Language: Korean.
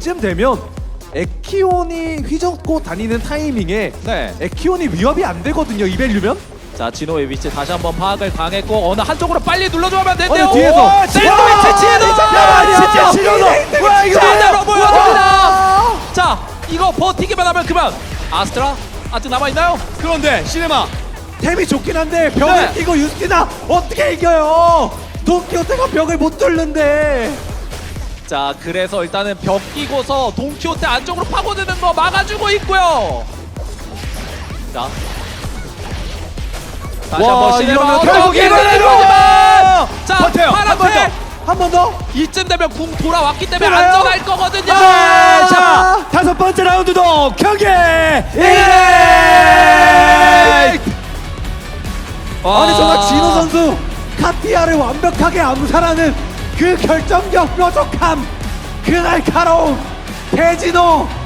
이쯤 되면 에키온이 휘젓고 다니는 타이밍에 네. 에키온이 위협이 안 되거든요. 이벨류면. 자 진호의 위치 다시 한번 파악을 당했고 어느 한쪽으로 빨리 안 되는데요. 어, 뒤에서. 오, 샌드위치 진호. 진짜 진호다. 와 이거 제대로 보여줍니다. 자 이거 버티기만 하면 그만. 아스트라 아직 남아 있나요? 그런데 시네마 템이 좋긴 한데 벽을 네. 끼고 유스티나 어떻게 이겨요? 돈키호테가 벽을 못 뚫는데. 자 그래서 일단은 벽 끼고서 동키호테 안쪽으로 파고드는 거 막아주고 있고요. 자. 다시 와, 한번 이러면 어떻게 결국 되는 이거는 거지만 자 버텨요. 한번 파란색 한번 더. 이쯤 되면 붕 돌아왔기 때문에 그래요? 안전할 거거든요. 네, 자 다섯 번째 라운드도 경기 예! 와. 아니 정말 진호 선수 카티아를 완벽하게 암살하는 그 결정력 뾰족함 그 날카로움 대진호